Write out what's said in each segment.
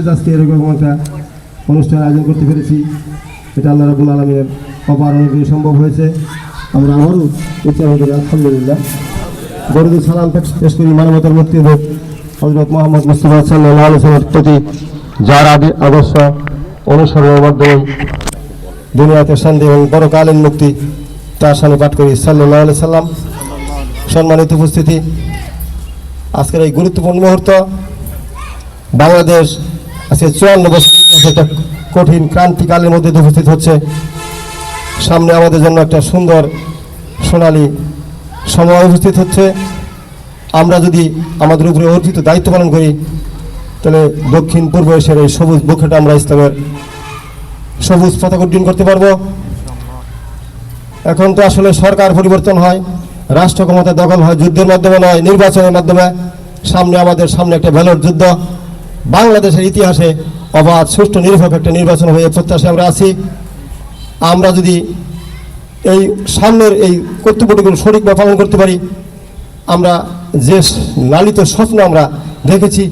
আজকে এরকম একটা অনুষ্ঠান আয়োজন করতে পেরেছি। এটা আল্লাহ রাবুল আলমীর অপার অনুগ্রহে সম্ভব হয়েছে। আমরা আবারও উচ্চারণ করি আলহামদুলিল্লাহ। গরুদ সালাম পেশ করি মানবতার মুক্তি হোক। হজরত মোহাম্মদ মুস্তফা সাল্লাহ আলসালামের প্রতি যার আদি- আদর্শ অনুসরণের মাধ্যমে দুনিয়াতে শান্তি এবং বড়কালীন মুক্তি তার সামনে পাঠ করি। সাল্লাহ আলি সাল্লাম সম্মানিত উপস্থিতি। আজকের এই গুরুত্বপূর্ণ মুহূর্ত বাংলাদেশ আজকে চুয়ান্ন বছর একটা কঠিন ক্রান্তিকালের মধ্যে উপস্থিত হচ্ছে। সামনে আমাদের জন্য একটা সুন্দর সোনালী সময় উপস্থিত হচ্ছে। আমরা যদি আমাদের উপরে অর্জিত দায়িত্ব পালন করি, তাহলে দক্ষিণ পূর্ব এশিয়ার এই সবুজ বুকেটা আমরা ইসলামের সবুজ পতাকা উড্ডীন করতে পারব। এখন তো আসলে সরকার পরিবর্তন হয়, রাষ্ট্র ক্ষমতা দখল হয়, যুদ্ধের মাধ্যমে নয়, নির্বাচনের মাধ্যমে। সামনে আমাদের সামনে একটা ভ্যালর যুদ্ধ। বাংলাদেশের ইতিহাসে অবাধ, সুষ্ঠু নির্ভর একটা নির্বাচন হয়ে প্রত্যাশায় আমরা আছি। আমরা যদি এই সামনের এই কর্তব্যটুকু সঠিকভাবে পালন করতে পারি, আমরা যে লালিত স্বপ্ন আমরা দেখেছি,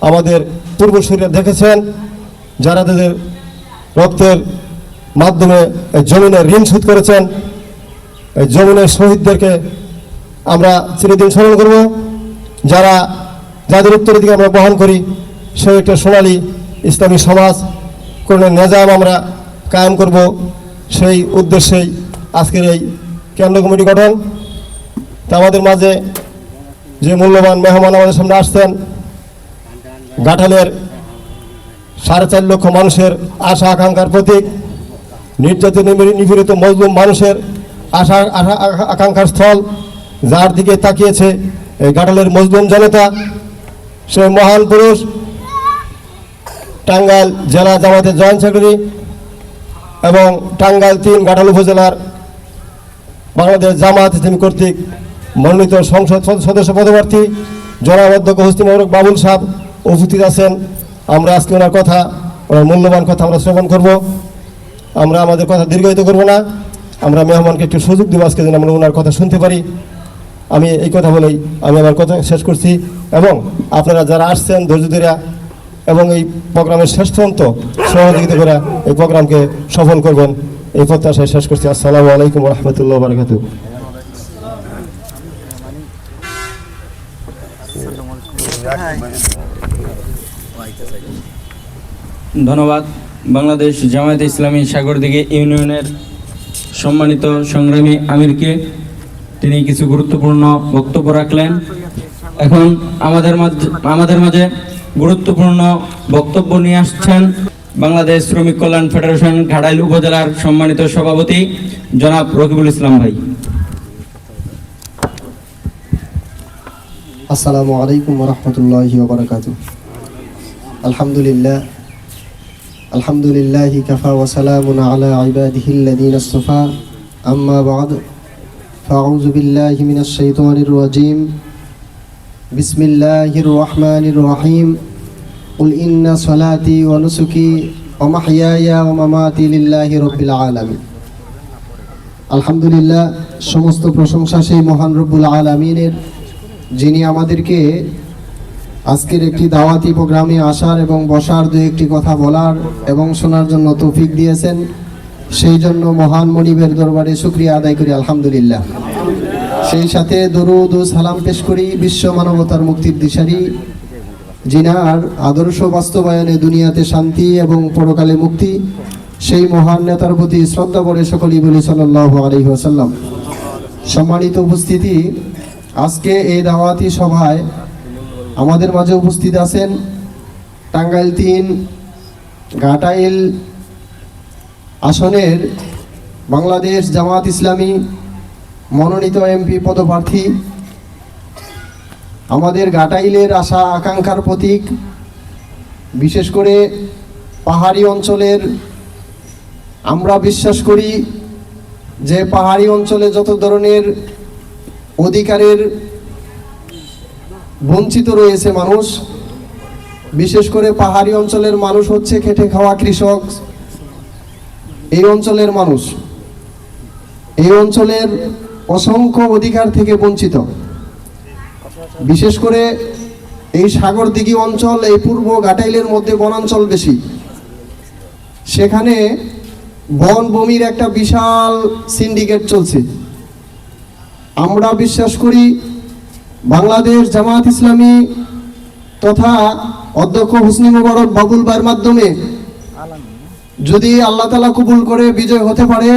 আমাদের পূর্বসূরীরা দেখেছেন, যারা তাদের রক্তের মাধ্যমে এই জমিনের ঋণ শোধ করেছেন, এই জমিনের শহীদদেরকে আমরা চিরদিন স্মরণ করব। যারা, যাদের উত্তরের দিকে আমরা বহন করি সেই একটা সোনালী ইসলামী সমাজ কোনো নেজাম আমরা কায়েম করব। সেই উদ্দেশ্যেই আজকের এই কেন্দ্র কমিটি গঠন। তা আমাদের মাঝে যে মূল্যবান মেহমান আমাদের সামনে আসছেন গাঠালের সাড়ে চার লক্ষ মানুষের আশা আকাঙ্ক্ষার প্রতীক, নির্যাতিত নিপীড়- নিপীড়িত মজলুম মানুষের আশা আশা আকা- আকাঙ্ক্ষার স্থল যার দিকে তাকিয়েছে এই গাটালের মজলুম জনতা। সে মহান পুরুষ টাঙ্গাইল জেলা জামাতের জয়েন্ট সেক্রেটারি এবং টাঙ্গাইল তিন গাটাল উপজেলার বাংলাদেশ জামাত ইসলামী কর্তৃক মনোনীত সংসদ সদস্য পদপ্রার্থী জনাব অধ্যক্ষ হুসনি মোবারক বাবুল সাহেব উপস্থিত আছেন। আমরা আজকে ওনার কথা, ওনার মূল্যবান কথা আমরা শ্রবণ করব। আমরা আমাদের কথা দীর্ঘায়িত করব না। আমরা মেহমানকে একটু সুযোগ দেবো আজকে যেন আমরা ওনার কথা শুনতে পারি। আমি এই কথা বলেই আমি আমার কথা শেষ করছি। এবং আপনারা যারা আসছেন ধৈর্য ধরে এবং এই প্রোগ্রামের শেষ পর্যন্ত সহযোগিতা করে এই প্রোগ্রামকে সফল করবেন। এই প্রত্যাশায় শেষ করছি। আসসালামু আলাইকুম রহমতুল্লাহ বারকাতু ধন্যবাদ। বাংলাদেশ জামায়াতে ইসলামী সাগরদিঘি ইউনিয়নের সম্মানিত সংগ্রামী আমিরকে। তিনি কিছু গুরুত্বপূর্ণ বক্তব্য রাখলেন। এখন আমাদের মাঝে আমাদের মাঝে গুরুত্বপূর্ণ বক্তব্য নিয়ে আসছেন বাংলাদেশ শ্রমিক কল্যাণ ফেডারেশন ঘাটাইল উপজেলার সম্মানিত সভাপতি জনাব রকিবুল ইসলাম ভাই। আসসালামু আলাইকুম রহমতুল্লাহি আলহামদুলিল্লাহ। আলহামদুলিল্লাহ কাফা ওয়াসালামুন আলা আম্মা বা'দ। ফাআউযু বিল্লাহি মিনাশ শাইতানির রাজীম। বিসমিল্লাহির রহমানির রহিম উল ইন্না সলাতি অনুসুকি অমাহিয়া ওমামাতি লিল্লাহি রব্বিল আলামিন। আলহামদুলিল্লাহ, সমস্ত প্রশংসা সেই মহান রব্বুল আলমিনের, যিনি আমাদেরকে আজকের একটি দাওয়াতি প্রোগ্রামে আসার এবং বসার দু একটি কথা বলার এবং শোনার জন্য তৌফিক দিয়েছেন, সেই জন্য মহান মনিবের দরবারে শুক্রিয়া আদায় করি, আলহামদুলিল্লাহ। সেই সাথে দরুদ ও সালাম পেশ করি বিশ্ব মানবতার মুক্তির দিশারি। জিনার আদর্শ বাস্তবায়নে দুনিয়াতে শান্তি এবং পরকালে মুক্তি, সেই মহান নেতার প্রতি শ্রদ্ধা করে সকলেই বলি সাল্লাহ আলহি আসাল্লাম সম্মানিত উপস্থিতি, আজকে এই দাওয়াতি সভায় আমাদের মাঝে উপস্থিত আছেন টাঙ্গাইল তিন ঘাটাইল আসনের বাংলাদেশ জামাত ইসলামী মনোনীত এমপি পদপ্রার্থী। আমাদের ঘাটাইলের আশা আকাঙ্ক্ষার প্রতীক। বিশেষ করে পাহাড়ি অঞ্চলের, আমরা বিশ্বাস করি যে পাহাড়ি অঞ্চলে যত ধরনের অধিকারের বঞ্চিত রয়েছে মানুষ, বিশেষ করে পাহাড়ি অঞ্চলের মানুষ হচ্ছে খেটে খাওয়া কৃষক। এই অঞ্চলের মানুষ, এই অঞ্চলের অসংখ্য অধিকার থেকে বঞ্চিত। বিশেষ করে এই সাগর দিঘি অঞ্চল, এই পূর্ব ঘাটাইলের মধ্যে বনাঞ্চল বেশি। সেখানে বন ভূমির একটা বিশাল সিন্ডিকেট চলছে। আমরা বিশ্বাস করি বাংলাদেশ জামাত ইসলামী তথা অধ্যক্ষ হুসনি মুবারক বাবুল ভাইয়ের মাধ্যমে যদি আল্লাহ তালা কবুল করে বিজয় হতে পারে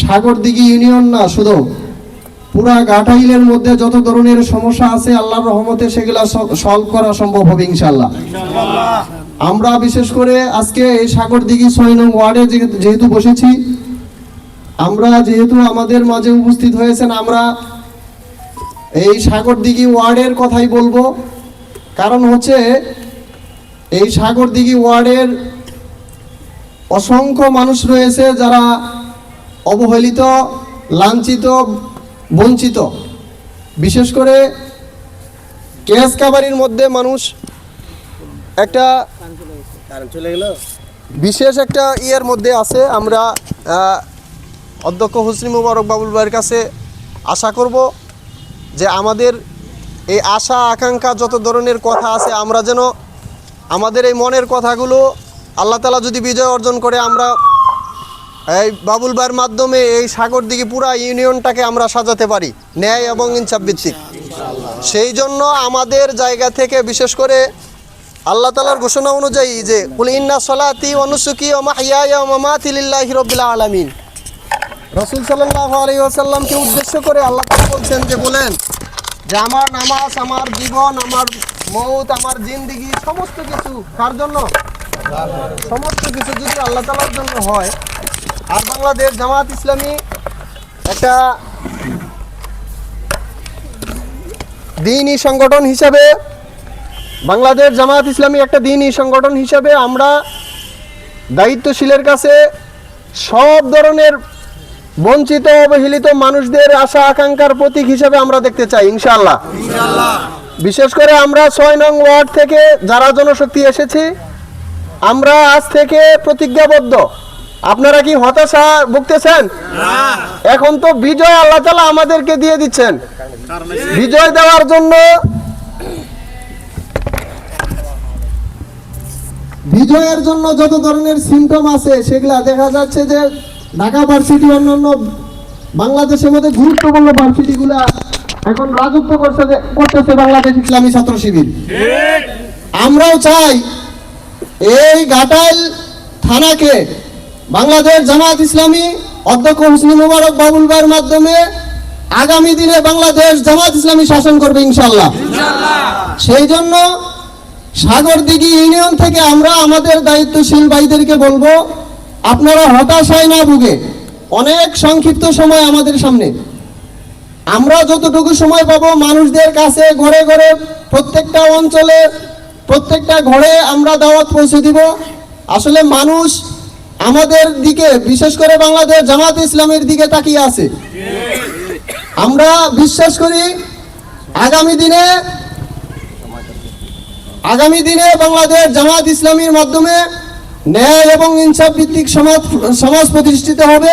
সাগর দিঘি ইউনিয়ন না, শুধু পুরা ঘাটাইলের মধ্যে যত ধরনের সমস্যা আছে, আল্লাহর রহমতে সেগুলা সলভ করা সম্ভব হবে ইনশাল্লাহ আমরা বিশেষ করে আজকে এই সাগর দিঘি ছয় নং ওয়ার্ডে যেহেতু বসেছি, আমরা যেহেতু আমাদের মাঝে উপস্থিত হয়েছেন, আমরা এই সাগর দিঘি ওয়ার্ডের কথাই বলব। কারণ হচ্ছে, এই সাগর দিঘি ওয়ার্ডের অসংখ্য মানুষ রয়েছে যারা অবহেলিত লাঞ্ছিত বঞ্চিত। বিশেষ করে কেস কাবারির মধ্যে মানুষ একটা বিশেষ একটা ইয়ের মধ্যে আছে। আমরা অধ্যক্ষ হুসনি মুবারক বাবুল ভাইয়ের কাছে আশা করব যে আমাদের এই আশা আকাঙ্ক্ষা যত ধরনের কথা আছে আমরা যেন আমাদের এই মনের কথাগুলো আল্লাহ তালা যদি বিজয় অর্জন করে আমরা এই বাবুল ভাইয়ের মাধ্যমে এই সাগর দিকে পুরা ইউনিয়নটাকে আমরা সাজাতে পারি, ন্যায় এবং ইনসাফ ভিত্তিক। সেই জন্য আমাদের জায়গা থেকে বিশেষ করে আল্লাহ তালার ঘোষণা অনুযায়ী যে ইন্না সলাতি অনুসুকি ও মাহিয়া ও মামাতি লিল্লাহি রব্বিল আলামিন। রসুল সাল্লাল্লাহু আলাইহি ওয়াসাল্লামকে উদ্দেশ্য করে আল্লাহ তাআলা বলছেন যে, বলেন, যে আমার নামাজ, আমার জীবন, আমার মৌত আমার জিন্দিগি, সমস্ত কিছু কার জন্য? সমস্ত কিছু যদি আল্লাহ তালার জন্য হয় আর বাংলাদেশ জামাত ইসলামী একটা দিনই সংগঠন হিসাবে, বাংলাদেশ জামাত ইসলামী একটা দিনই সংগঠন হিসাবে আমরা দায়িত্বশীলের কাছে সব ধরনের বঞ্চিত, অবহেলিত মানুষদের আশা, আকাঙ্ক্ষার প্রতীক হিসাবে আমরা দেখতে চাই ইনশাল্লাহ বিশেষ করে আমরা ছয় নং ওয়ার্ড থেকে যারা জনশক্তি এসেছি, আমরা আজ থেকে প্রতিজ্ঞাবদ্ধ। আপনারা কি হতাশা ভুগতেছেন? এখন তো বিজয় আল্লাহ তালা আমাদেরকে দিয়ে দিচ্ছেন। বিজয় দেওয়ার জন্য বিজয়ের জন্য যত ধরনের সিমটম আছে সেগুলা দেখা যাচ্ছে যে ঢাকা ভার্সিটি অন্যান্য বাংলাদেশের মধ্যে গুরুত্বপূর্ণ ভার্সিটিগুলা এখন রাজত্ব করছে করতেছে বাংলাদেশ ইসলামী ছাত্র শিবির। আমরাও চাই এই ঘাটাইল থানাকে বাংলাদেশ জামাত ইসলামী অধ্যক্ষ হুসনি মুবারক বাবুল ভাইয়ের মাধ্যমে আগামী দিনে বাংলাদেশ জামাত ইসলামী শাসন করবে ইনশাল্লাহ সেই জন্য সাগর দিঘি ইউনিয়ন থেকে আমরা আমাদের দায়িত্বশীল ভাইদেরকে বলব আপনারা হতাশায় না ভুগে অনেক সংক্ষিপ্ত সময় আমাদের সামনে। আমরা যতটুকু সময় পাবো মানুষদের কাছে ঘরে ঘরে প্রত্যেকটা অঞ্চলে প্রত্যেকটা ঘরে আমরা দাওয়াত পৌঁছে দিব। আসলে মানুষ আমাদের দিকে, বিশেষ করে বাংলাদেশ জামাত ইসলামের দিকে তাকিয়ে আছে। আমরা বিশ্বাস করি, আগামী দিনে আগামী দিনে বাংলাদেশ জামাত ইসলামীর মাধ্যমে ন্যায় এবং ইনসাফ ভিত্তিক সমাজ সমাজ প্রতিষ্ঠিত হবে।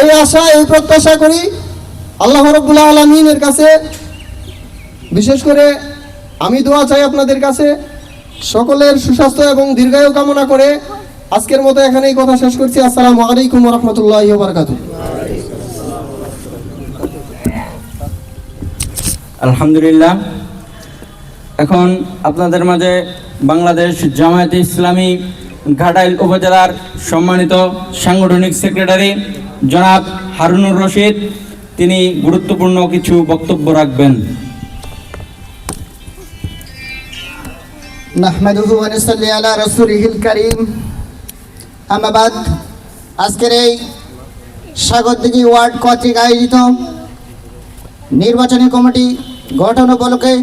এই আশা, এই প্রত্যাশা করি আল্লাহ রব্বুল আলমিনের কাছে। বিশেষ করে আমি দোয়া চাই আপনাদের কাছে। সকলের সুস্বাস্থ্য এবং দীর্ঘায়ু কামনা করে আজকের মতো এখানেই কথা শেষ করছি। আসসালামু আলাইকুম রহমতুল্লাহ বারকাতু আলহামদুলিল্লাহ। এখন আপনাদের মাঝে বাংলাদেশ জামায়াতে ইসলামী ঘাটাইল উপজেলার সম্মানিত সাংগঠনিক সেক্রেটারি জনাব হারুনুর রশিদ তিনি গুরুত্বপূর্ণ কিছু বক্তব্য রাখবেন। নাহমাদুহু ওয়া নুসাল্লি আলা রাসূলিহিল কারীম আম্মা বাদ। আজকের এই স্বাগতদিঘি ওয়ার্ড কর্তৃক আয়োজিত নির্বাচনী কমিটি গঠন উপলক্ষে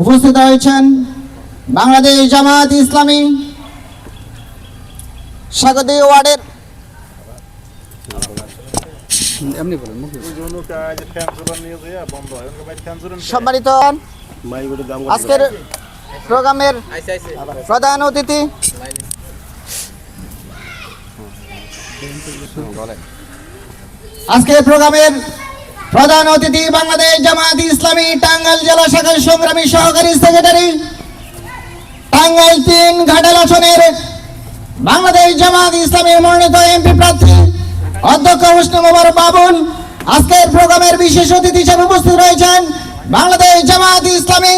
উপস্থিত হয়েছেন বাংলাদেশ জামাত ইসলামী স্বাগতদিঘি ওয়ার্ডের সম্মানিত আজকের প্রোগ্রামের প্রধান অতিথি আজকের প্রোগ্রামের প্রধান অতিথি বাংলাদেশ জামায়াত ইসলামী টাঙ্গাইল জেলা শাখার সংগ্রামী সহকারী সেক্রেটারি, টাঙ্গাইল তিন ঘাটাল আসনের বাংলাদেশ জামাত ইসলামী মনোনীত এমপি প্রার্থী অধ্যক্ষ উষ্ণ মোবার বাবুল। আজকের প্রোগ্রামের বিশেষ অতিথি হিসেবে উপস্থিত রয়েছেন বাংলাদেশ জামাত ইসলামী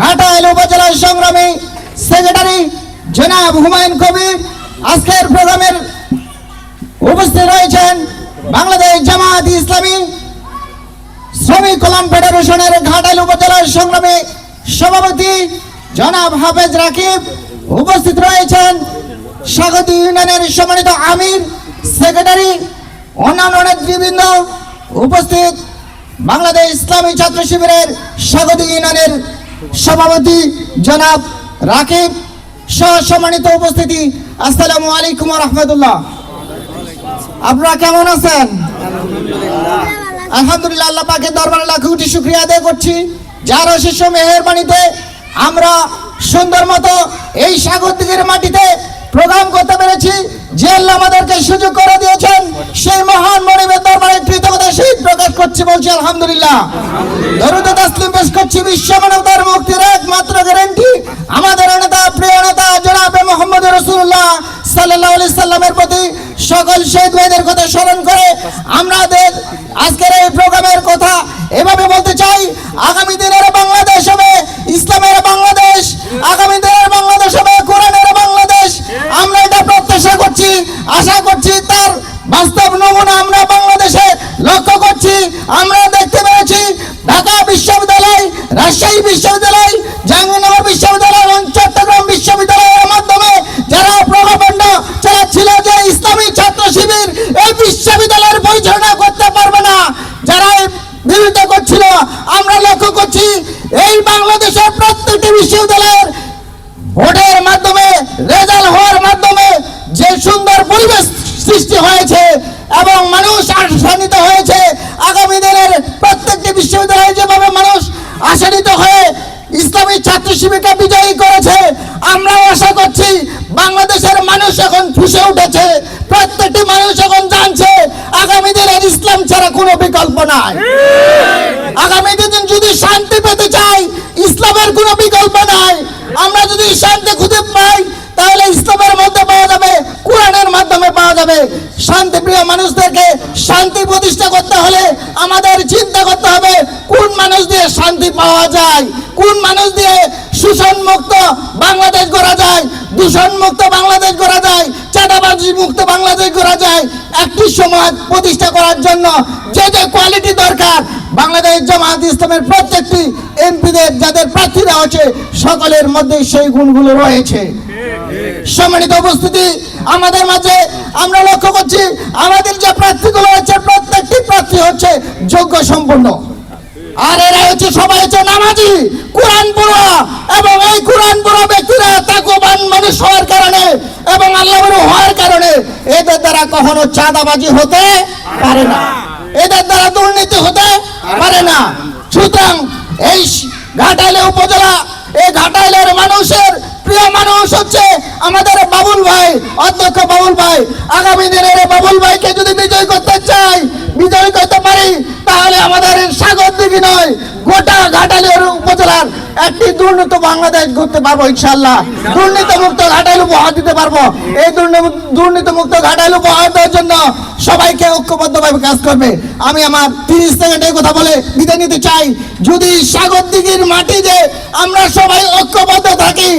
ঘাটাইল উপজেলার সংগ্রামী সেক্রেটারি জনাব হুমায়ুন কবির। আজকের প্রোগ্রামের উপস্থিত রয়েছেন বাংলাদেশ জামাত ইসলামী শ্রমিক কল্যাণ ফেডারেশনের ঘাটাইল উপজেলার সংগ্রামী সভাপতি জনাব হাফেজ রাকিব। উপস্থিত রয়েছেন স্বাগত ইউনিয়নের সম্মানিত আমির, সেক্রেটারি, অন্যান্য নেতৃবৃন্দ। উপস্থিত বাংলাদেশ ইসলামী ছাত্র শিবিরের স্বাগত ইউনিয়নের সভাপতি জনাব রাকিব। সহ সম্মানিত উপস্থিতি, আসসালামু আলাইকুম রহমতুল্লাহ। আপনারা কেমন আছেন? আলহামদুলিল্লাহ, আল্লাহ পাকের দরবারে লাখ কোটি শুক্রিয়া আদায় করছি। যার অশেষ মেহেরবানিতে আমরা সুন্দর মতো এই সাগর দিকের মাটিতে প্রোগ্রাম করতে পেরেছি। যে আল্লাহ আমাদেরকে সুযোগ করে দিয়েছেন, সেই মহান মনিবের দরবারে কৃতজ্ঞতা সহিত প্রকাশ করছি বলছি আলহামদুলিল্লাহ। দরুদ তাসলিম পেশ করছি বিশ্ব মানবতার মুক্তির একমাত্র গ্যারান্টি আমাদের শহীদ ভাইদের কথা স্মরণ করে আমাদের আজকের এই প্রোগ্রামের কথা এভাবে বলতে চাই। আগামী দিনের বাংলাদেশ হবে, ইসলামের বাংলাদেশ। আগামী দিনের বাংলাদেশ হবে, কোরআনের বাংলাদেশ। আমরা এটা প্রত্যাশা করছি, আশা করছি, তার বাস্তব নমুনা আমরা বাংলাদেশে লক্ষ্য করছি। আমরা দেখতে পেয়েছি ঢাকা বিশ্ববিদ্যালয়, রাজশাহী বিশ্ববিদ্যালয়, জাহাঙ্গীরনগর মানুষ হয়ে ইসলামী ছাত্র শিবিরকে বিজয়ী করেছে। আমরাও আশা করছি বাংলাদেশের মানুষ এখন ফুসে উঠেছে, প্রত্যেকটি মানুষ এখন জানছে আগামী দিনের ইসলাম ছাড়া কোনো বিকল্প নাই। আগামী দিন যদি শান্তি পেতে চাই, ইসলামের কোনো বিকল্প নাই। আমরা যদি শান্তি খুঁজে পাই, তাহলে ইসলামের মধ্যে পাওয়া যাবে কোরআনের মাধ্যমে পাওয়া যাবে শান্তি প্রিয় মানুষদেরকে শান্তি প্রতিষ্ঠা করতে হলে আমাদের চিন্তা করতে হবে, কোন মানুষ দিয়ে শান্তি পাওয়া যায়, কোন মানুষ দিয়ে মুক্ত বাংলাদেশ গড়া যায় দূষণ মুক্ত বাংলাদেশ গড়া যায়, চাঁদাবাজি মুক্ত বাংলাদেশ গড়া যায়, একটি সমাজ প্রতিষ্ঠা করার জন্য যে যে কোয়ালিটি দরকার, বাংলাদেশ জামাত ইসলামের প্রত্যেকটি এমপিদের, যাদের প্রার্থীরা আছে, সকলের মধ্যে সেই গুণগুলো রয়েছে। সম্মানিত উপস্থিতি, আমাদের মাঝে আমরা লক্ষ্য করছি, আমাদের যে প্রার্থীগুলো হচ্ছে প্রত্যেকটি প্রার্থী হচ্ছে যোগ্য সম্পন্ন। আর এরা হচ্ছে সবাই হচ্ছে নামাজি, কোরআন পড়া, এবং এই কোরআন পড়া ব্যক্তিরা তাকবান মানুষ হওয়ার কারণে এবং আল্লাহ হওয়ার কারণে এদের দ্বারা কখনো চাঁদাবাজি হতে পারে না। এদের দ্বারা দুর্নীতি হতে পারে না। সুতরাং এই ঘাটাইলে উপজেলা, এই প্রিয় মানুষ হচ্ছে, আমাদের বাবুল ভাই, অধ্যক্ষ বাবুল ভাই, আগামী দিনের বাবুল ভাইকে যদি বিজয় করতে চাই, বিজয় করতে পারি, তাহলে আমাদের সাগর দিঘি নয়, গোটা ঘাটালের উপজেলার একটি দুর্নীত বাংলাদেশ করতে পারব ইনশাল্লাহ দুর্নীতি মুক্ত ঘাটাইল উপহার দিতে পারব। এই দুর্নীতি মুক্ত ঘাটাইল উপহার দেওয়ার জন্য সবাইকে ঐক্যবদ্ধভাবে কাজ করবে। আমি আমার তিরিশ সেকেন্ডে কথা বলে বিদায় নিতে চাই। যদি সাগর মাটিতে আমরা সবাই ঐক্যবদ্ধ থাকি,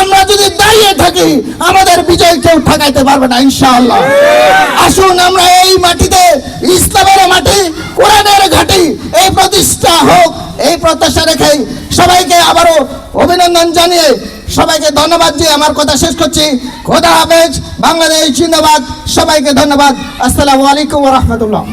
আমরা যদি দাঁড়িয়ে থাকি, আমাদের বিজয় কেউ ঠকাইতে পারবে না, ইনশাআল্লাহ। আসুন আমরা এই মাটিতে, ইসলামের মাটি, কোরআনের ঘাটি, এই প্রতিষ্ঠা হোক, এই প্রত্যাশা রেখে সবাইকে আবারও অভিনন্দন জানিয়ে সবাইকে ধন্যবাদ দিয়ে আমার কথা শেষ করছি। খোদা হাফেজ, বাংলাদেশ জিন্দাবাদ। সবাইকে ধন্যবাদ। আসসালামু আলাইকুম রহমতুল্লাহ।